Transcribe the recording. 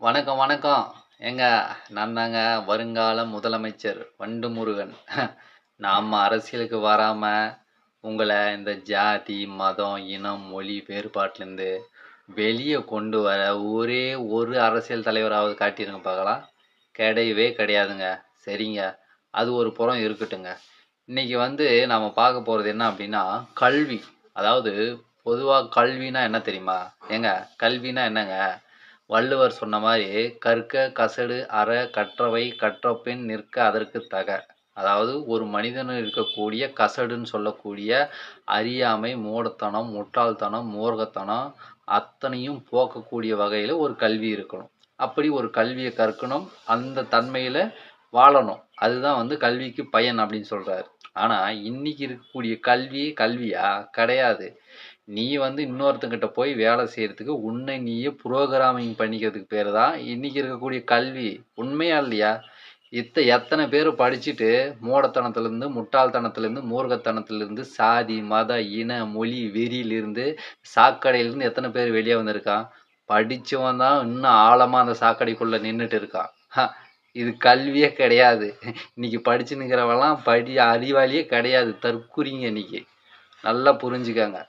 வணக்கம் வணக்கம். ஏங்க நான் தாங்க வருங்கால முதலமைச்சர் வண்டு முருகன் நாம் அரசியலுக்கு வராமல் உங்களை இந்த ஜாதி மதம் இனம் மொழி வேறுபாட்டிலேருந்து வெளியே கொண்டு வர ஒரே ஒரு அரசியல் தலைவராவது காட்டியிருங்க பார்க்கலாம். கிடையவே கிடையாதுங்க. சரிங்க. அது ஒரு புறம் இருக்கட்டுங்க. இன்னைக்கு வந்து நாம் பார்க்க போகிறது என்ன அப்படின்னா கல்வி. அதாவது பொதுவாக கல்வினா என்ன தெரியுமா? ஏங்க கல்வினா என்னங்க? வள்ளுவர் சொன்ன மாதிரி கற்க கசடு அற கற்றவை கற்றபின் நிற்க அதற்கு தக. அதாவது ஒரு மனிதன் இருக்கக்கூடிய கசடுன்னு சொல்லக்கூடிய அறியாமை மூடத்தனம் முட்டாள்தனம் மூர்கத்தனம் அத்தனையும் போக்கக்கூடிய வகையில் ஒரு கல்வி இருக்கணும். அப்படி ஒரு கல்வியை கற்கணும் அந்த தன்மையில் வாழணும். அதுதான் வந்து கல்விக்கு பயன் அப்படின்னு சொல்கிறாரு ஆனால் இன்னைக்கு இருக்கக்கூடிய கல்வி கல்வியா கிடையாது. நீ வந்து இன்னொருத்தங்கிட்ட போய் வேலை செய்கிறதுக்கு உன்னை நீயே புரோகிராமிங் பண்ணிக்கிறதுக்கு பேர் தான் இன்றைக்கி இருக்கக்கூடிய கல்வி. உண்மையா இல்லையா? இத்த எத்தனை பேர் படிச்சுட்டு மூடத்தனத்துலேருந்து முட்டாள்தனத்துலேருந்து மூர்கத்தனத்துலேருந்து சாதி மத இன மொழி வெறியிலிருந்து சாக்கடையிலேருந்து எத்தனை பேர் வெளியே வந்திருக்கான்? படித்தவன் தான் இன்னும் ஆழமாக அந்த சாக்கடைக்குள்ளே நின்றுட்டு இருக்கான். இது கல்வியே கிடையாது. இன்னைக்கு படிச்சு படி அறிவாளியே கிடையாது. தற்குறிங்க இன்னைக்கு. நல்லா புரிஞ்சுக்கங்க.